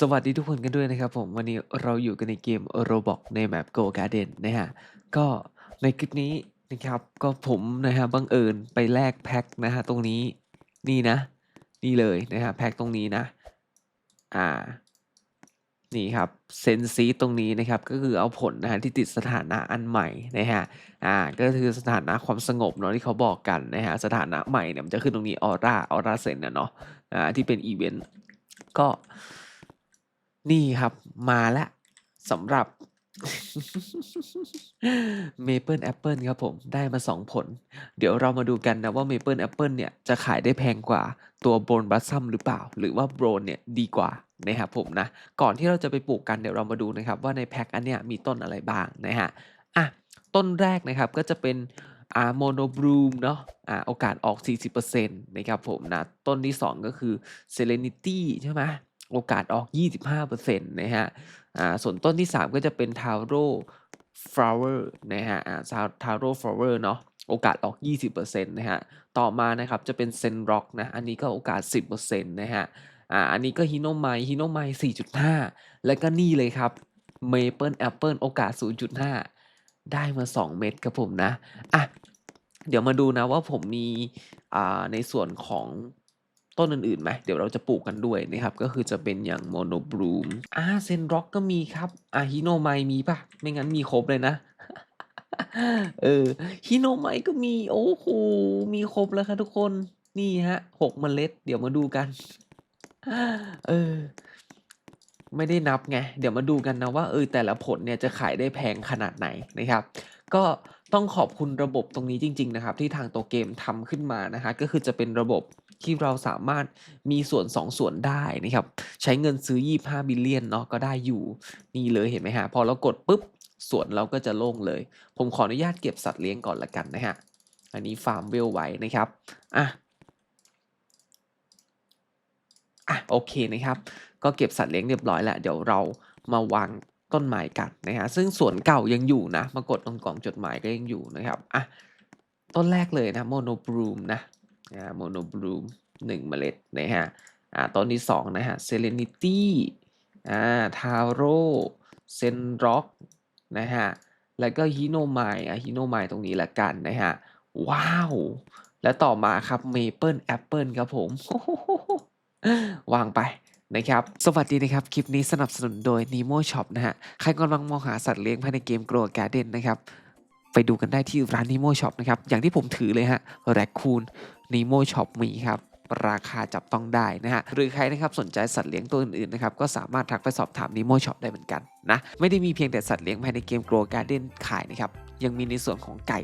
สวัสดีทุกคนกันด้วยนะครับผมวันนี้เราอยู่กันในเกม Roblox ในแมป Go Garden นะฮะก็ในคลิปนี้นะครับก็ผมนะฮะบังเอิญไปแลกแพ็คนะฮะตรงนี้นี่นะ นี่เลยนะฮะแพ็คตรงนี้นะ อ่า นี่ครับเซนซีตรงนี้นะครับ ก็คือเอาผลนะฮะที่ติดสถานะอันใหม่นะฮะอ่าก็คือสถานะความสงบเนาะที่เขาบอกกันนะฮะสถานะใหม่เนี่ยมันจะขึ้นตรงนี้ออร่าออร่าเซนนะเนาะอ่าที่เป็นอีเวนต์ก็ นี่ครับมาแล้วสำหรับ Maple Apple ครับผมได้มา 2 ผล เดี๋ยวเรามาดูกันนะว่า Maple Apple เนี่ยจะขายได้แพงกว่าตัว Bone Blossom หรือเปล่า หรือว่า Bone เนี่ยดีกว่านะครับผมนะ ก่อนที่เราจะไปปลูกกันเดี๋ยวเรามาดูนะครับ ว่าในแพ็คอันเนี้ยมีต้นอะไรบ้างนะฮะอะต้นแรกนะครับก็จะเป็นอ่าโมโนบลูมเนาะอ่าโอกาสออก 40%นะครับผมนะ ต้นที่ 2 ก็คือ Serenity ใช่ไหม โอกาสออก 25%นะฮะอ่าส่วนต้นที่ 3 ก็จะเป็น Taro Flower นะฮะอ่า Taro Flower เนาะโอกาสออก 20%นะฮะ ต่อมานะครับจะเป็น Zen Rock นะ อันนี้ก็โอกาส 10%นะฮะ อ่า อันนี้ก็ฮิโนไมฮิโนไม4.5 แล้วก็นี่เลยครับ Maple Apple โอกาส 0.5 ได้มา 2 เม็ดครับผมนะ อะ เดี๋ยวมาดูนะว่าผมมี อ่า ในส่วนของ ต้นอื่นๆไหมเดี๋ยวเราจะปลูกกันด้วยนะครับ ก็คือจะเป็นอย่างโมโนบลูมอ่าเซนร็อกก็มีครับอ่าฮิโนไมมีปะไม่งั้นมีครบเลยนะ เออฮิโนไมก็มี โอ้โห มีครบแล้วครับทุกคน นี่ฮะหกเมล็ด เดี๋ยวมาดูกัน เออ ไม่ได้นับไง เดี๋ยวมาดูกันนะว่าเออแต่ละผลเนี่ยจะขายได้แพงขนาดไหนนะครับ ก็ต้องขอบคุณระบบตรงนี้จริง ๆ นะครับ ที่ทางตัวเกมทำขึ้นมานะฮะก็คือจะเป็นระบบ ที่เราสามารถมีส่วน 2 ส่วนได้นะครับ ใช้เงินซื้อ 25 บิลเลียนเนาะก็ได้อยู่นี่เลยเห็นไหมฮะ พอเรากดปุ๊บส่วนเราก็จะโล่งเลย ผมขออนุญาตเก็บสัตว์เลี้ยงก่อนละกันนะฮะ อันนี้ฟาร์มเวลไว้นะครับ อะอะโอเคนะครับ ก็เก็บสัตว์เลี้ยงเรียบร้อยแล้ว เดี๋ยวเรามาวางต้นไม้กันนะฮะ ซึ่งสวนเก่ายังอยู่นะ มากดตรงกล่องจดหมายก็ยังอยู่นะครับ อะ ต้นแรกเลยนะโมโนบลูมนะ โมโนบลูมหนึ่งเมล็ดนะฮะอ่าต้นที่สองนะฮะเซเลนิตี้อ่าทาโร่เซนร็อกนะฮะแล้วก็ฮิโนไมอะฮิโนไมตรงนี้ละกันนะฮะว้าว แล้วต่อมาครับเมเปิลแอปเปิลครับผม วางไปนะครับ สวัสดีนะครับ คลิปนี้สนับสนุนโดย Nemo Shop นะฮะ ใครกำลังมองหาสัตว์เลี้ยงภายในเกม Grow Garden นะครับ ไปดูกันได้ที่ร้าน Nemo Shop นะครับ อย่างที่ผมถือเลยฮะ Raccoon Nemo Shop มีครับราคาจับต้องได้นะฮะ หรือใครนะครับสนใจสัตว์เลี้ยงตัวอื่นๆนะครับ ก็สามารถทักไปสอบถาม Nemo Shop ได้เหมือนกันนะ ไม่ได้มีเพียงแต่สัตว์เลี้ยงภายในเกม Grow Garden ขายนะครับ ยังมีในส่วนของไก่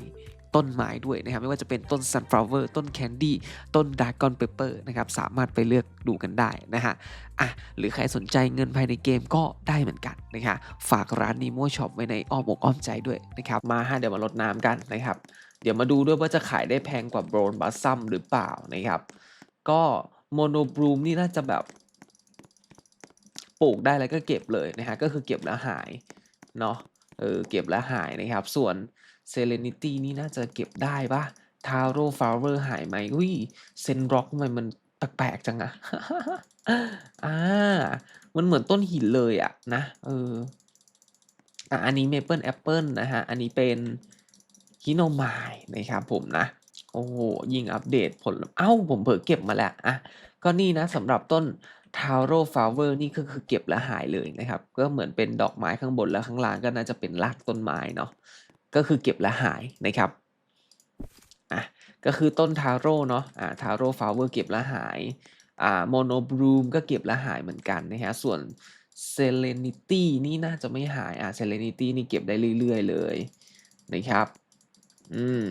ต้นไม้ด้วยนะครับ ไม่ว่าจะเป็นต้น sunflower ต้น candy ต้น dragon pepper นะครับ สามารถไปเลือกดูกันได้นะฮะอะหรือใครสนใจเงินภายในเกมก็ได้เหมือนกันนะครับฝากร้าน Nemo Shop ไว้ในอ้อมอกอ้อมใจด้วยนะครับ มาฮะเดี๋ยวมาลดน้ำกันนะครับ เดี๋ยวมาดูด้วยว่าจะขายได้แพงกว่า Brown Blossom หรือเปล่านะครับ ก็ Mono Bloom นี่น่าจะแบบปลูกได้แล้วก็เก็บเลยนะฮะ ก็คือเก็บแล้วหายเนาะ เออเก็บแล้วหายนะครับ ส่วน Serenity นี่น่าจะเก็บได้ปะ Taro Flower หายไหมอุ้ย Zen Rock ทำไมมันแปลกๆจังอะอ่า มันเหมือนต้นหินเลยอะนะ เออ อะอันนี้ Maple Apple นะฮะ อันนี้เป็น Hinomai นะครับผมนะ โอ้โฮยิ่งอัปเดตผล เอ้า ผมเผลอเก็บมาแล้วอะก็นี่นะสำหรับต้น Taro Flower นี่ก็คือเก็บแล้วหายเลยนะครับ ก็เหมือนเป็นดอกไม้ข้างบนแล้วข้างล่างก็น่าจะเป็นรากต้นไม้เนาะก็คือเก็บแล้วหายนะครับอะก็คือต้น Taro เนาะอ่า Taro Flower เก็บแล้วหายอ่า Mono Bloom ก็เก็บแล้วหายเหมือนกันนะครับส่วน Serenity นี่น่าจะไม่หายอ่า Serenity นี่เก็บได้เรื่อยๆเลยนะครับ อืม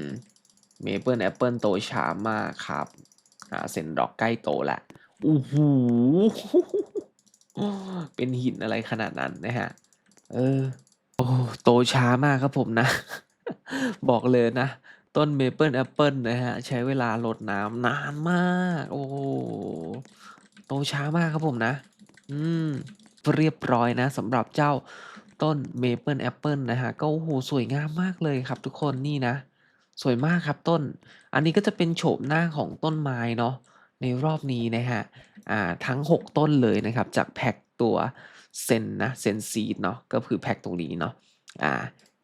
Maple Apple โตช้ามากครับอ่า Zen Rock ใกล้โตแล้วโอ้โฮเป็นหินอะไรขนาดนั้นนะครับเออ โอ้โตช้ามากครับผมนะ บอกเลยนะ ต้น Maple Apple นะครับใช้เวลารดน้ำนานมาก โอ้โตช้ามากครับผมนะ อืม เรียบร้อยนะสำหรับเจ้า ต้น Maple Apple นะครับก็โอ้โฮสวยงามมากเลยครับทุกคนนี่นะ สวยมากครับต้น อันนี้ก็จะเป็นโฉมหน้าของต้นไม้เนาะในรอบนี้นะครับอ่าทั้ง 6 ต้นเลยนะครับ จากแพ็กตัวเซนนะเซนซีดเนาะก็คือแพ็คตรงนี้เนาะอ่า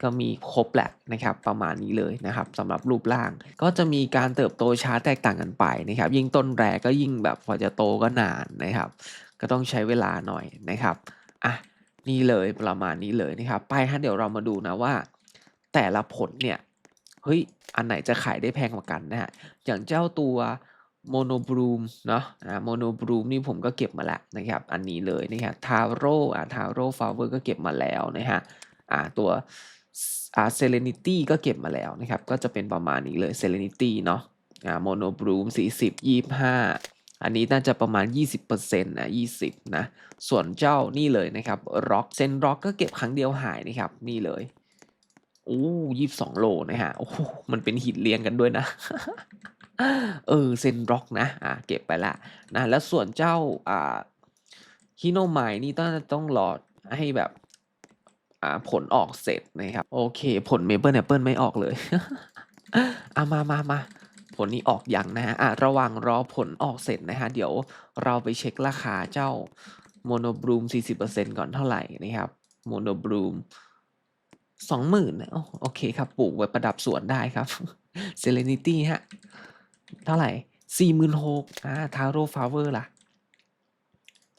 ก็มีครบแหละนะครับประมาณนี้เลยนะครับสำหรับรูปร่าง ก็จะมีการเติบโตช้าแตกต่างกันไปนะครับ ยิ่งต้นแรกก็ยิ่งแบบพอจะโตก็นานนะครับ ก็ต้องใช้เวลาหน่อยนะครับอะ นี่เลยประมาณนี้เลยนะครับไปฮะเดี๋ยวเรามาดูนะว่า แต่ละผลเนี่ยเฮ้ยอันไหนจะขายได้แพงกว่ากันนะฮะอย่างเจ้าตัวโมโนบรูมเนาะอ่าโมโนบรูมนี่ผมก็เก็บมาแล้วนะครับ อันนี้เลยนะครับทาโร่อ่าทาโร่ฟลาเวอร์ก็เก็บมาแล้วนะฮะอ่าตัวอ่าเซเลนิตี้ก็เก็บมาแล้วนะครับ ก็จะเป็นประมาณนี้เลยเซเลนิตี้เนาะอ่าโมโนบรูมสี่สิบยี่ห้า อันนี้น่าจะประมาณ 20%นะ20 นะ ส่วนเจ้านี่เลยนะครับร็อกเซนร็อกก็เก็บครั้งเดียวหายนะครับ นี่เลยโอ้ยี่สิบสองโลนะฮะ โอ้มันเป็นหินเรียงกันด้วยนะ เออ เซนร็อกนะ อ่า เก็บไปละนะ แล้วส่วนเจ้า อ่า ฮิโนไมนี่ต้องต้องรอให้แบบ อ่า ผลออกเสร็จนะครับ โอเค ผลเมเปิลแอปเปิลไม่ออกเลย อะมามามา ผลนี้ออกยังนะฮะอะระหว่างรอผลออกเสร็จนะฮะ เดี๋ยวเราไปเช็คราคาเจ้าโมโนบลูม 40%ก่อนเท่าไหร่นะครับ โมโนบลูมสองหมื่นโอเคครับ ปลูกไว้ประดับสวนได้ครับเซเลนิตี้ฮะ เท่าไหร่สี่หมื่นหกอ่าทาโร่ฟลาเวอร์ล่ะ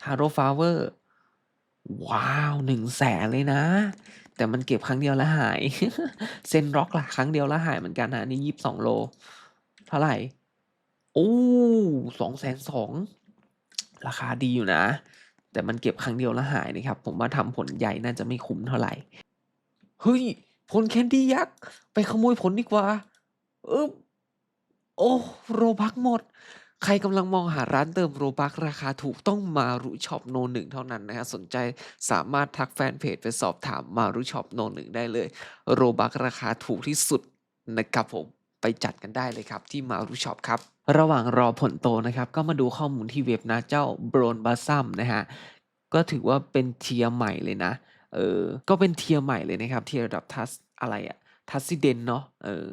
ทาโร่ฟลาเวอร์ ว้าวหนึ่งแสนเลยนะ แต่มันเก็บครั้งเดียวแล้วหาย เซนร็อกล่ะ ครั้งเดียวแล้วหายเหมือนกันนะนี่ยี่สิบสองโล ท่าไหร่ โอ้สองแสนสองราคาดีอยู่นะ แต่มันเก็บครั้งเดียวแล้วหายนะครับ ผมว่าทำผลใหญ่น่าจะไม่คุ้มเท่าไหร่ เฮ้ย ผลแคนดี้ยักษ์ ไปขโมยผลดีกว่า เออโอ้โรบักหมด ใครกำลังมองหาร้านเติมโรบักราคาถูกต้องมารุช็อปโนหนึ่งเท่านั้นนะฮะสนใจสามารถทักแฟนเพจไปสอบถามมารุช็อปโนหนึ่งได้เลย โรบักราคาถูกที่สุดนะครับผม ไปจัดกันได้เลยครับ ที่มารุช็อปครับ ระหว่างรอผลโตนะครับ ก็มาดูข้อมูลที่เว็บนะเจ้าโบรนบาซัมนะฮะ ก็ถือว่าเป็นเทียร์ใหม่เลยนะ เออ ก็เป็นเทียร์ใหม่เลยนะครับ เทียร์ระดับทัสอะไรอะทัสซิเดนเนาะ เออ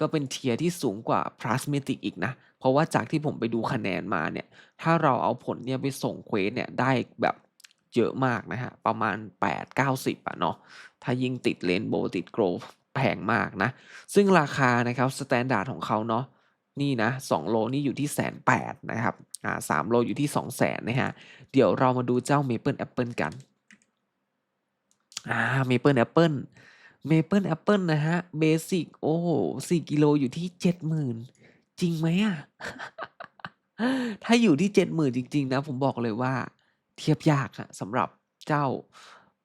ก็เป็นเทียร์ที่สูงกว่าพลาสเมติกอีกนะ เพราะว่าจากที่ผมไปดูคะแนนมาเนี่ย ถ้าเราเอาผลเนี่ยไปส่งเควสเนี่ยได้แบบเยอะมากนะฮะ ประมาณ 8 90อะเนาะ ถ้ายิ่งติดเลนโบติดโกรฟ พงมากนะ ซึ่งราคานะครับสแตนดาร์ดของเขาเนาะนี่นะ2โลนี่อยู่ที่แสนแปดนะครับอ่าสามโลอยู่ที่2 0 0แสนนะฮะเดี๋ยวเรามาดูเจ้า Maple Apple กันอ่า Maple Apple Maple Apple นะฮะเบสิกโอ้โหสี่กิโลอยู่ที่70,000จริงไหมอะถ้าอยู่ที่70,000จริง ๆ นะ ผมบอกเลยว่า เทียบยากอะสำหรับเจ้า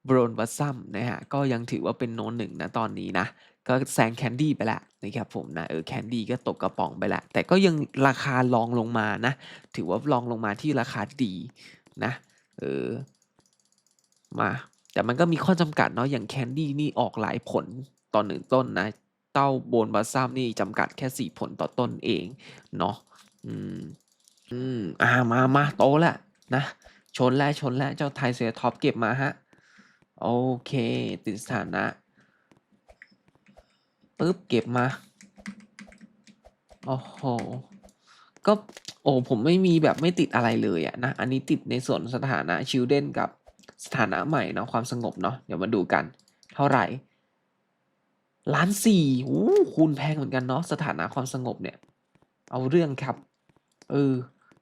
b r o n b a s s u m นะฮะก็ยังถือว่าเป็นโน้นหนึ่งนะตอนนี้นะ ก็แซงแคนดี้ไปล้วนะครับผมนะเออแคนดี้ก็ตกกระป๋องไปล้วแต่ก็ยังราคาลองลงมานะ ถือว่าลองลงมาที่ราคาดีนะเออมาแต่มันก็มีข้อจำกัดเนาะอย่างแคนดี้นี่ออกหลายผลต่อหนึ่งต้นนะเต้าโบนบาซัมนี่จำกัดแค่สี่ผลต่อต้นเองเนาะอืมอืมอ่ามามาโตแล้วนะ ชนแล้วชนแล้วเจ้าไทยเซียท็อปเก็บมาฮะ โอเค ติดสถานะปึ๊บเก็บมา โอ้โห ก็ โอ้ ผมไม่มีแบบไม่ติดอะไรเลยอะนะ อันนี้ติดในส่วนสถานะชิลเดนกับสถานะใหม่เนาะความสงบเนาะเดี๋ยวมาดูกัน เท่าไหร่ล้านสี่โอ้คูณแพงเหมือนกันเนาะสถานะความสงบเนี่ย เอาเรื่องครับ เออ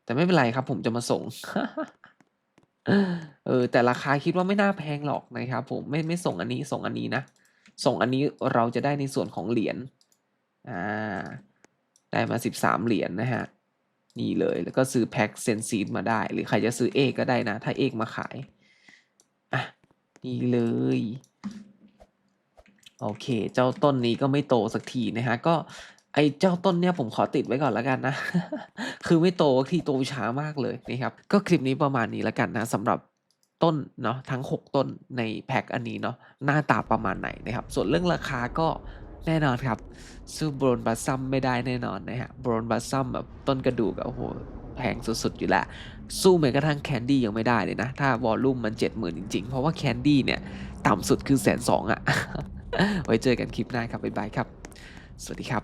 แต่ไม่เป็นไรครับ ผมจะมาส่ง เออ แต่ราคาคิดว่าไม่น่าแพงหรอกนะครับผมไม่ไม่ส่งอันนี้ส่งอันนี้นะ ส่งอันนี้เราจะได้ในส่วนของเหรียญอ่าได้มาสิบสามเหรียญนะฮะนี่เลยแล้วก็ซื้อแพ็คเซนซีดมาได้ หรือใครจะซื้อเอกก็ได้นะ ถ้าเอกมาขายอะนี่เลยโอเค เจ้าต้นนี้ก็ไม่โตสักทีนะฮะ ก็ ไอเจ้าต้นเนี่ยผมขอติดไว้ก่อนแล้วกันนะ คือไม่โตที่โตช้ามากเลยนะครับ ก็คลิปนี้ประมาณนี้แล้วกันนะสำหรับต้นเนาะทั้ง 6 ต้นในแพ็คอันนี้เนาะหน้าตาประมาณไหนนะครับ ส่วนเรื่องราคาก็แน่นอนครับสู้โบรนบัสซัมไม่ได้แน่นอนนะฮะโบรนบัสซัมแบบต้นกระดูกอะโอ้โหแพงสุดๆอยู่แล้ว สู้แม้กระทั่งแคนดี้ยังไม่ได้เลยนะ ถ้าวอลลุ่มมัน 70,000 จริงๆ เพราะว่าแคนดี้เนี่ย ต่ำสุดคือแสนสองอะไว้เจอกันคลิปหน้าครับ บ๊ายบายครับ สวัสดีครับ